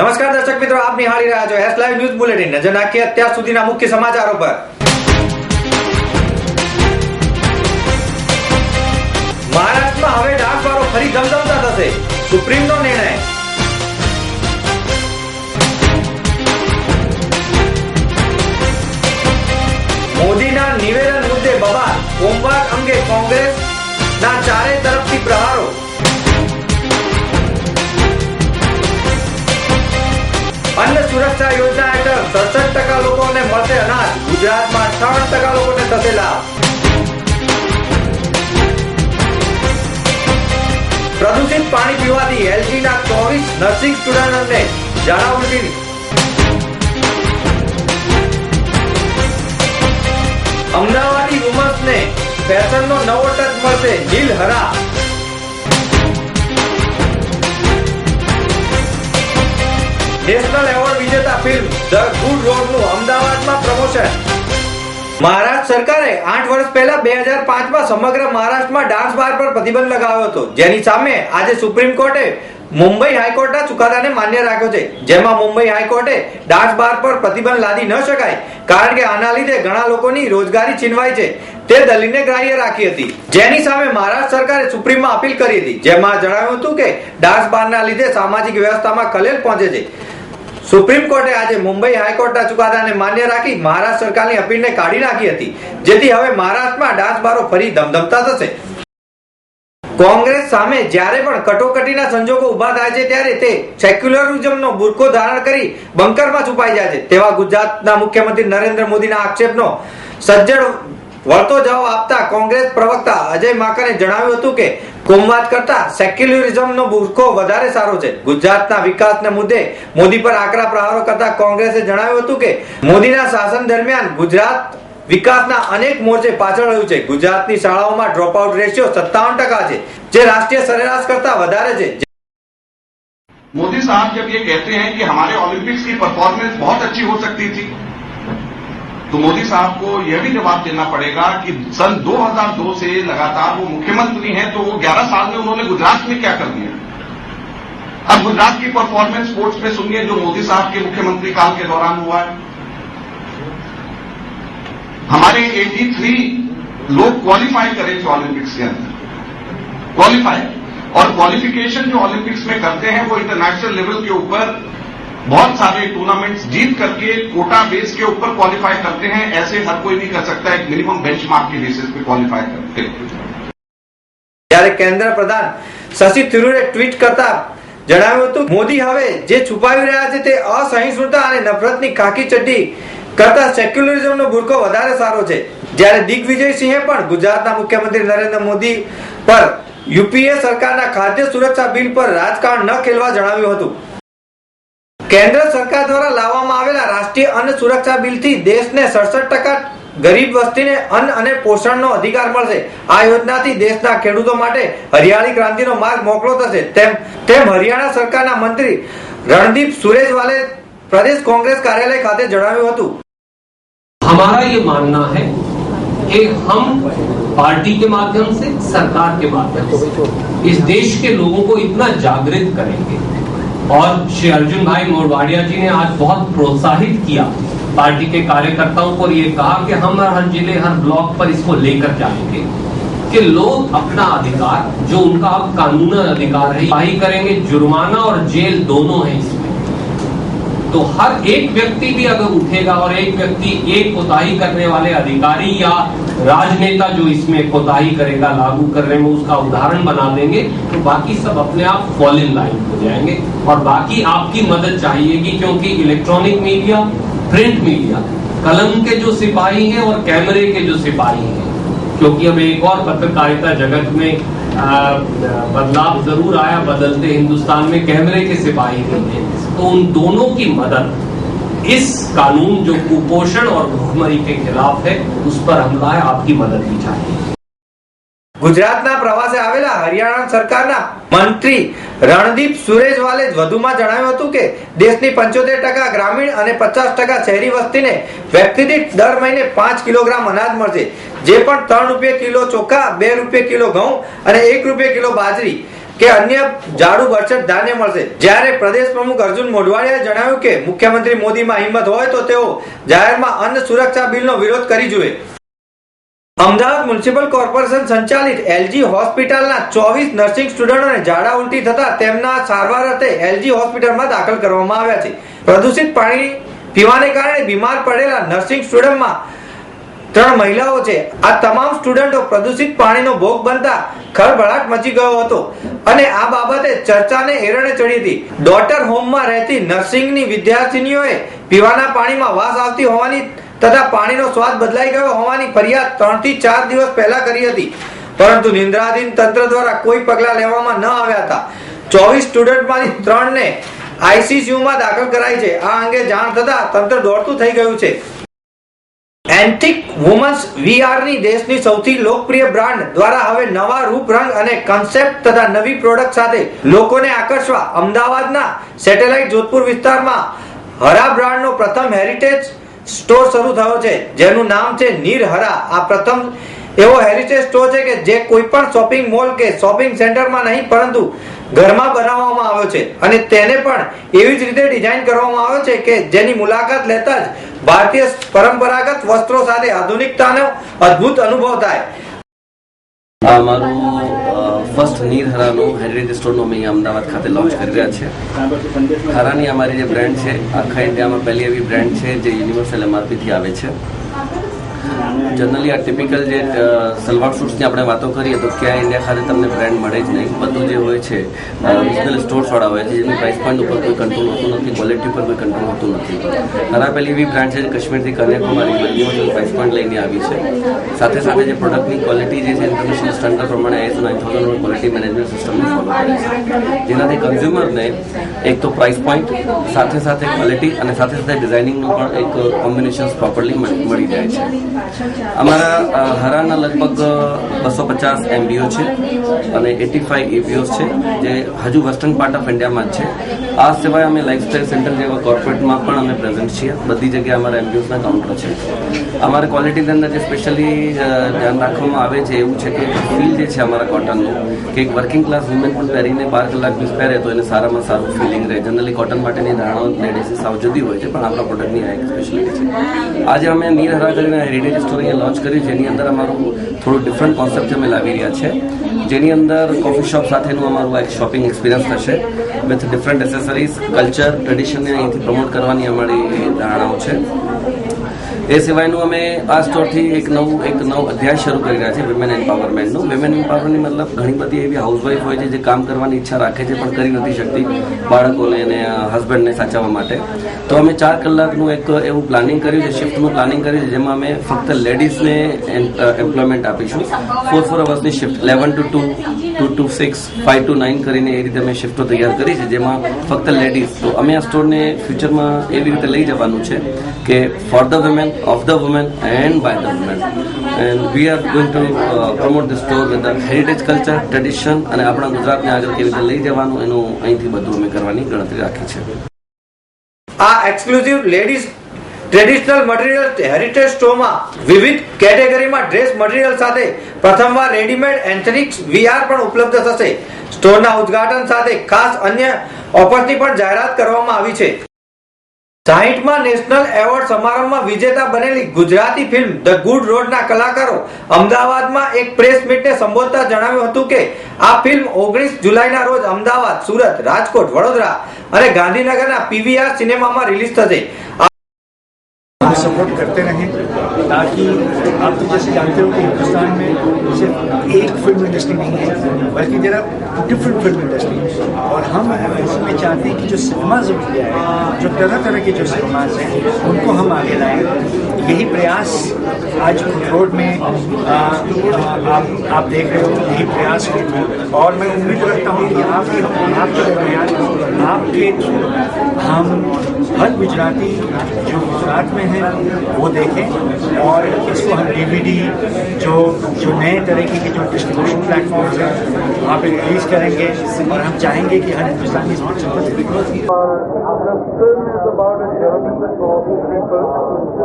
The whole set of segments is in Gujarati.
આપ નિહાળી રહ્યા છો એસ લાઈવ ન્યૂઝ બુલેટિન. નજર નાખીએ અત્યાર સુધીના મુખ્ય સમાચારો પર. મહારાષ્ટ્રમાં હવે ડાકવારો ફરી ધમધમતા થશે. સુપ્રીમનો નિર્ણય. મોદીના નિવેદન મુદ્દે બબાલ હોમવર્ક અંગે કોંગ્રેસના ચારે તરફથી પ્રહારો. અન્ન સુરક્ષા યોજના હેઠળ સડસઠ ટકા લોકોને મળશે અનાજ. ગુજરાતમાં ત્રણ ટકા લોકોને થશે લાભ. પ્રદૂષિત પાણી પીવાથી એલજીના ચોવીસ નર્સિંગ સ્ટુડન્ટને ઝાડા અમદાવાદી વુમન્સને ફેશનનો નવો ટચ મળશે. નીલ હરા નેશનલ એવોર્ડ વિજેતા ફિલ્મ ધ ગુડ રોડનું અમદાવાદમાં પ્રમોશન. મહારાષ્ટ્ર સરકારે આઠ વર્ષ પહેલા બે હજાર પાંચમાં સમગ્ર મહારાષ્ટ્રમાં ડાન્સ બાર પર પ્રતિબંધ લગાવ્યો હતો. જેની સામે આજે સુપ્રીમ કોર્ટે મુંબઈ હાઈકોર્ટના ચુકાદાને માન્ય રાખ્યો છે. જેમાં મુંબઈ હાઈકોર્ટે ડાન્સ બાર પર પ્રતિબંધ લાદી ન શકાય, કારણ કે આના લીધે ઘણા લોકોની રોજગારી છીનવાય છે. તે દલીલને ગ્રાહ્ય રાખી હતી. જેની સામે મહારાષ્ટ્ર સરકારે સુપ્રીમમાં અપીલ કરી હતી. જેમાં જણાવ્યું હતું કે ડાન્સ બારના લીધે સામાજિક વ્યવસ્થામાં ખલેલ પહોંચે છે. સુપ્રીમ કોર્ટે આજે મુંબઈ હાઈકોર્ટના ચુકાદાને માન્ય રાખી મહારાષ્ટ્ર સરકારની અપીલને કાઢી નાખી હતી, જેથી હવે મહારાષ્ટ્રમાં ડાન્સ ફરી ધમધમતા થશે. કોંગ્રેસ સામે જ્યારે પણ કટોકટીના સંજોગો ઊભા થાય છે ત્યારે તે સેક્યુલરિઝમનો બુરકો ધારણ કરી બંકરમાં છુપાઈ જાય છે. તેવા ગુજરાતના મુખ્યમંત્રી નરેન્દ્ર મોદીના આક્ષેપનો સજ્જડ વળતો જવાબ આપતા કોંગ્રેસ પ્રવક્તા અજય માકરે જણાવ્યું હતું કે કોમવાદ કરતા સેક્યુલરિઝમનો બુરકો વધારે સારો છે ગુજરાતના વિકાસના મુદ્દે મોદી પર આકરા પ્રહારો કરતા કોંગ્રેસે જણાવ્યું હતું કે મોદીના શાસન દરમિયાન ગુજરાત વિકાસના અનેક મોરચે પાછળ રહ્યું છે ગુજરાતની શાળાઓમાં ડ્રોપઆઉટ રેશિયો સત્તાવન ટકા છે જે રાષ્ટ્રીય સરેરાશ કરતા વધારે છે मोदी साहब जब ये कहते हैं कि हमारे ओलंपिक्स की परफॉर्मेंस बहुत अच्छी हो सकती थी तो मोदी साहब को यह भी जवाब देना पड़ेगा कि सन 2002 से लगातार वो मुख्यमंत्री हैं तो वो 11 साल में उन्होंने गुजरात में क्या कर दिया? अब गुजरात की परफॉर्मेंस स्पोर्ट्स में सुनिए जो मोदी साहब के मुख्यमंत्री काल के दौरान हुआ है। हमारे 83 लोग क्वालिफाई करे थे ओलंपिक्स के अंदर। क्वालिफाई और क्वालिफिकेशन जो ओलंपिक्स में करते हैं, वो इंटरनेशनल लेवल के ऊपर बहुत सारे टूर्नामेंट्स जीत करके कोटा बेस के ऊपर क्वालिफाई करते हैं ऐसे हर कोई नहीं कर सकता एक मिनिमम बेंचमार्क के बेसिस पे क्वालिफाई करते हैं જ્યારે કેન્દ્ર પ્રધાન શશી થરૂરે ટ્વીટ કરતા જણાવ્યું હતું મોદી હવે જે છુપાવી રહ્યા છે તે અસહિષ્ણુતા અને નફરતની ખાકી ચડ્ડી કરતા સેક્યુલરિઝમનો બુરકો વધારે સારો છે જ્યારે દિગ્વિજય સિંહે પણ ગુજરાતના મુખ્યમંત્રી નરેન્દ્ર મોદી પર યુપીએ સરકારના ખાદ્ય સુરક્ષા બિલ પર રાજકારણ ન ખેલવા જણાવ્યું હતું કેન્દ્ર સરકાર દ્વારા લાવવામાં આવેલા રાષ્ટ્રીય અન્ન સુરક્ષા બિલથી દેશને સડસઠ ટકા ગરીબ વસ્તીને અન્ન અને પોષણનો અધિકાર મળશે આ યોજનાથી દેશના ખેડૂતો માટે હરિયાળી ક્રાંતિનો માર્ગ મોકળો થશે તેમ તેમ હરિયાણા સરકારના મંત્રી રણદીપ સુરેજવાલે પ્રદેશ કોંગ્રેસ કાર્યાલય ખાતે જણાવ્યું હતું हमारा ये मानना है कि हम पार्टी के माध्यम से सरकार के माध्यम से इस देश के लोगों को इतना जागृत करेंगे और श्री अर्जुन भाई मोरवाडिया जी ने आज बहुत प्रोत्साहित किया पार्टी के कार्यकर्ताओं को ये कहा कि हम हर ज़िले, हर ब्लॉक पर इसको लेकर जाएँगे कि लोग अपना अधिकार, जो उनका अब कानून अधिकार है वही करेंगे। जुर्माना और जेल दोनों है इसमें तो हर एक व्यक्ति भी अगर उठेगा और एक व्यक्ति एक कोताही करने वाले अधिकारी या राजनेता जो इसमें कोताही करेगा, लागू करने में उसका उदाहरण बना देंगे तो बाकी सब अपने आप फॉल इन लाइन हो जाएँगे। और बाकी आपकी मदद चाहिएगी क्योंकि इलेक्ट्रॉनिक मीडिया प्रिंट मीडिया कलम के जो सिपाही हैं और कैमरे के जो सिपाही हैं। क्योंकि अब एक और पत्रकारिता जगत में बदलाव ज़रूर आया, बदलते हिंदुस्तान में कैमरे के सिपाही नहीं हैं। तो उन दोनों की मदद इस कानून जो कुपोषण और भूखमरी के खिलाफ है उस पर हमला है आपकी मदद भी चाहिए ગુજરાતના પ્રવાસે આવેલા હરિયાણા સરકારના મંત્રી રણદીપ સુરેજવાલે વધુમાં જણાવ્યું હતું કે દેશની પંચોતેર ટકા ગ્રામીણ અને પચાસ ટકા શહેરી વસ્તીને વ્યક્તિ દીઠ દર મહિને પાંચ કિલોગ્રામ અનાજ મળશે જે પણ ત્રણ રૂપિયા કિલો ચોખા બે રૂપિયા કિલો ઘઉં અને એક રૂપિયા કિલો બાજરી કે અન્ય ઝાડુ, બરછટ, ધાન્ય મળશે. જ્યારે પ્રદેશ પ્રમુખ અર્જુન મોઢવાડિયાએ જણાવ્યું કે મુખ્યમંત્રી મોદીમાં હિંમત હોય તો તેઓ જાહેરમાં અન્ન સુરક્ષા બિલનો વિરોધ કરી જુએ. અમદાવાદ મ્યુનિસિપલ કોર્પોરેશન સંચાલિત એલજી હોસ્પિટલના ચોવીસ નર્સિંગ સ્ટુડન્ટોને ઝાડા ઉલટી થતા તેમના સારવાર અર્થે એલજી હોસ્પિટલમાં દાખલ કરવામાં આવ્યા છે. પ્રદૂષિત પાણી પીવાને કારણે બીમાર પડેલા નર્સિંગ સ્ટુડન્ટમાં ત્રણ મહિલાઓ છે. આ તમામ સ્ટુડન્ટો પ્રદૂષિત પાણીનો ભોગ બનતા ખળભળાટ મચી ગયો હતો. અને આ બાબતે ચર્ચાને એરણે ચડી હતી. ડોટર હોમમાં રહેતી નર્સિંગની વિદ્યાર્થીનીઓએ પીવાના પાણીમાં વાસ આવતી હોવાની તથા પાણીનો સ્વાદ બદલાઈ ગયો હોવાની ફરિયાદ ત્રણથી ચાર દિવસ પહેલા કરી હતી. પરંતુ નિંદ્રાધીન તંત્ર દ્વારા કોઈ પગલા લેવામાં ન આવ્યા હતા. ચોવીસ સ્ટુડન્ટમાંથી ત્રણને આઈસીસીયુમાં દાખલ કરાઈ છે. આ અંગે જાણ થતા તંત્ર દોડતું થઈ ગયું છે. એન્ટિક વુમન્સ વીઆરની દેશની સૌથી લોકપ્રિય બ્રાન્ડ દ્વારા હવે નવા રૂપ, રંગ અને કન્સેપ્ટ તથા નવી પ્રોડક્ટ સાથે લોકોને આકર્ષવા અમદાવાદના સેટેલાઇટ જોધપુર વિસ્તારમાં હરા બ્રાન્ડનો પ્રથમ હેરિટેજ સ્ટોર શરૂ થયો છે, જેનું નામ છે નીર હરા. આ પ્રથમ એવો હેરિટેજ સ્ટોર છે કે જે કોઈ પણ શોપિંગ મોલ કે શોપિંગ સેન્ટરમાં નહીં, પરંતુ ઘરમાં બનાવવામાં આવ્યો છે. અને તેને પણ એવી જ રીતે ડિઝાઇન કરવામાં આવ્યો છે કે જેની મુલાકાત લેતા જ ભારતીય પરંપરાગત વસ્ત્રો સાથે આધુનિકતાનો અદ્ભુત અનુભવ થાય. અમારું ફર્સ્ટ નીર હરાનું હેરિટેજ સ્ટોરનું અમે અમદાવાદ ખાતે લોન્ચ કરી રહ્યા છે હરાની અમારી જે બ્રાન્ડ છે, આખા ઇન્ડિયામાં પહેલી એવી બ્રાન્ડ છે જે યુનિવર્સલ એમઆરપીથી આવે છે. જનરલી આ ટિપિકલ જે સલવાર સૂટ્સની આપણે વાતો કરીએ તો ક્યાં ઇન્ડિયા ખાતે તમને બ્રાન્ડ મળે જ નહીં. બધું જે હોય છે રિજનલ સ્ટોર્સવાળા હોય છે, જેની પ્રાઇસ પોઈન્ટ ઉપર કોઈ કંટ્રોલ હોતું નથી ક્વોલિટી ઉપર કોઈ કંટ્રોલ હોતું નથી. પહેલી એવી બ્રાન્ડ છે જે કાશ્મીરથી કન્યાકુમારી યુનિવર્સલ પ્રાઇસ પોઈન્ટ લઈને આવી છે. સાથે સાથે જે પ્રોડક્ટની ક્વોલિટી જે છે ઇન્ટરનેશનલ સ્ટાન્ડર્ડ પ્રમાણે ISO nine thousand quality management સિસ્ટમને ફોલો કરે છે. જેનાથી કન્ઝ્યુમરને એક તો પ્રાઇસ પોઈન્ટ સાથે સાથે ક્વોલિટી અને સાથે સાથે ડિઝાઇનિંગનું પણ એક કોમ્બિનેશન પ્રોપરલી મળી જાય છે. અમારા હરાના લગભગ બસો પચાસ એમબીઓ છે અને એટી ફાઈવ એપીઓસ છે, જે હજુ વેસ્ટર્ન પાર્ટ ઓફ ઇન્ડિયામાં જ છે. આ સિવાય અમે લાઇફસ્ટાઇલ સેન્ટર જેવા કોર્પોરેટમાં પણ અમે પ્રેઝન્ટ છીએ. બધી જગ્યાએ અમારા એમબીઓસના કાઉન્ટર છે. અમારે ક્વોલિટીની અંદર જે સ્પેશિયલી ધ્યાન રાખવામાં આવે છે, એવું છે કે ફીલ જે છે અમારા કોટનનું કે એક વર્કિંગ ક્લાસ વુમેન પણ પહેરીને બાર કલાક બીસ પહેરે તો એને સારામાં સારું ફિલિંગ રહે. જનરલી કોટન માટેની ધારણો લેડીઝ સાવ જુદી હોય છે, પણ આપણા પ્રોડક્ટની આ એક સ્પેશિયાલિટી છે. આજે અમે નીર હરા કરીને સ્ટોર લોન્ચ કરી, જેની અંદર અમારું થોડું ડિફરન્ટ કોન્સેપ્ટ અમે લાવી રહ્યા છે. જેની અંદર કોફી શોપ સાથેનું અમારું એક શોપિંગ એક્સપિરિયન્સ થશે વિથ ડિફરન્ટ એસેસરીઝ કલ્ચર ટ્રેડિશનને અહીંથી પ્રમોટ કરવાની અમારી ધારણાઓ છે. એ સિવાયનું અમે આ સ્ટોરથી એક નવું, એક નવો અધ્યાય શરૂ કરી રહ્યા છે વિમેન એમ્પાવરમેન્ટનું વિમેન એમ્પાવરમેન્ટ મતલબ ઘણી બધી એવી હાઉસવાઈફ હોય છે જે કામ કરવાની ઈચ્છા રાખે છે, પણ કરી નથી શકતી બાળકોને અને હસબન્ડને સાચવવા માટે. તો અમે ચાર કલાકનું એક એવું પ્લાનિંગ કર્યું છે શિફ્ટનું પ્લાનિંગ કર્યું છે, જેમાં અમે ફક્ત લેડીઝને એમ્પ્લોયમેન્ટ આપીશું. Four four અવર્સની shift eleven to two two to six five to nine કરીને એ રીતે અમે શિફ્ટો તૈયાર કરી છે, જેમાં ફક્ત લેડીઝ તો અમે આ સ્ટોરને ફ્યુચરમાં એવી રીતે લઈ જવાનું છે કે for the women of the women and by the women and we are going to promote the store with heritage culture tradition અને આપણા ગુજરાતને આગળ કેવી રીતે લઈ જવાનું, એનું અહીંથી બધું અમે કરવાની ગણતરી રાખી છે. આ exclusive ladies traditional material heritage સ્ટોરમાં વિવિધ કેટેગરીમાં ડ્રેસ મટીરીયલ સાથે પ્રથમવાર રેડીમેડ એન્થેનિક્સ વીઆર પણ ઉપલબ્ધ થશે. સ્ટોરના ઉદ્ઘાટન સાથે ખાસ અન્ય ઓફરની પણ જાહેરાત કરવામાં આવી છે. સાહીઠમાં નેશનલ એવોર્ડ સમારંભમાં વિજેતા બનેલી ગુજરાતી ફિલ્મ ધ ગુડ રોડના કલાકારો અમદાવાદમાં એક પ્રેસ મીટને સંબોધતા જણાવ્યું હતું કે, આ ફિલ્મ ઓગણીસ જુલાઈના રોજ અમદાવાદ, સુરત, રાજકોટ, વડોદરા અને ગાંધીનગરના પીવીઆર સિનેમામાં રિલીઝ થશે. सपोर्ट करते रहें ताकि आप तो जैसे जानते हो कि हिंदुस्तान में सिर्फ़ एक फ़िल्म इंडस्ट्री नहीं है बल्कि जरा डिफरेंट फ़िल्म इंडस्ट्री और हम इसमें चाहते हैं कि जो सिनेमाज इंडिया है जो तरह तरह के जो सिनेमाज हैं उनको हम आगे लाएँ। यही प्रयास आज रोड में आ, आप आप देख रहे हो यही प्रयास है। और मैं उम्मीद रखता हूँ कि आपके आपके दरमियान आपके हम हर गुजराती जो गुजरात में हैं वो देखें। और इसको हम डी जो जो नए तरीके के जो डिस्ट्रीब्यूशन प्लेटफॉर्म है वहाँ पे रिलीज़ करेंगे और हम चाहेंगे कि हर हिंदुस्तानी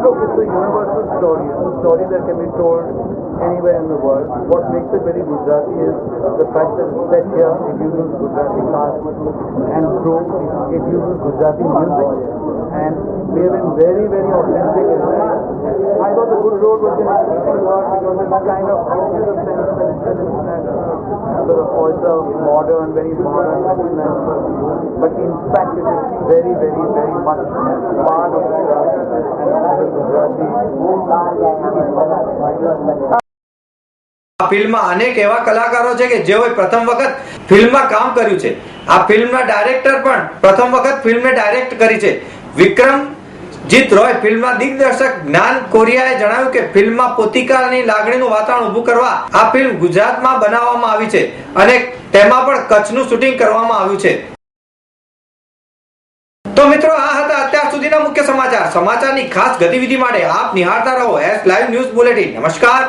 Look, it's a universal story. Anywhere in the world. What makes it very Gujarati is the fact that it's set here. It uses Gujarati cast and crew. It uses Gujarati music. And we have been very, very authentic in it. I thought the Good Road was an interesting word because it's kind of gives you the sense that it's an international sort of also modern, very modern international. But in fact, it is very, very, very much part of Gujarat and Gujarati. ફિલ્મમાં અનેક એવા કલાકારો છે કે જેઓએ પ્રથમ વખત ફિલ્મમાં કામ કર્યું છે. આ ફિલ્મના ડાયરેક્ટર પણ પ્રથમ વખત ફિલ્મને ડાયરેક્ટ કરી છે. વિક્રમજીત રોય, ફિલ્મના દિગ્દર્શક જ્ઞાન કોરિયાએ જણાવ્યું કે ફિલ્મમાં પોતિકાની લાગણીનું વાતાવરણ ઊભું કરવા આ ફિલ્મ ગુજરાતમાં બનાવવામાં આવી છે અને તેમાં પણ કચ્છનું શૂટિંગ કરવામાં આવ્યું છે. તો મિત્રો, આ હતા અત્યાર સુધીના મુખ્ય સમાચાર. સમાચારની ખાસ ગતિવિધિ માટે આપ નિહાળતા રહો. એસ લાઈવ ન્યૂઝ બુલેટિન નમસ્કાર.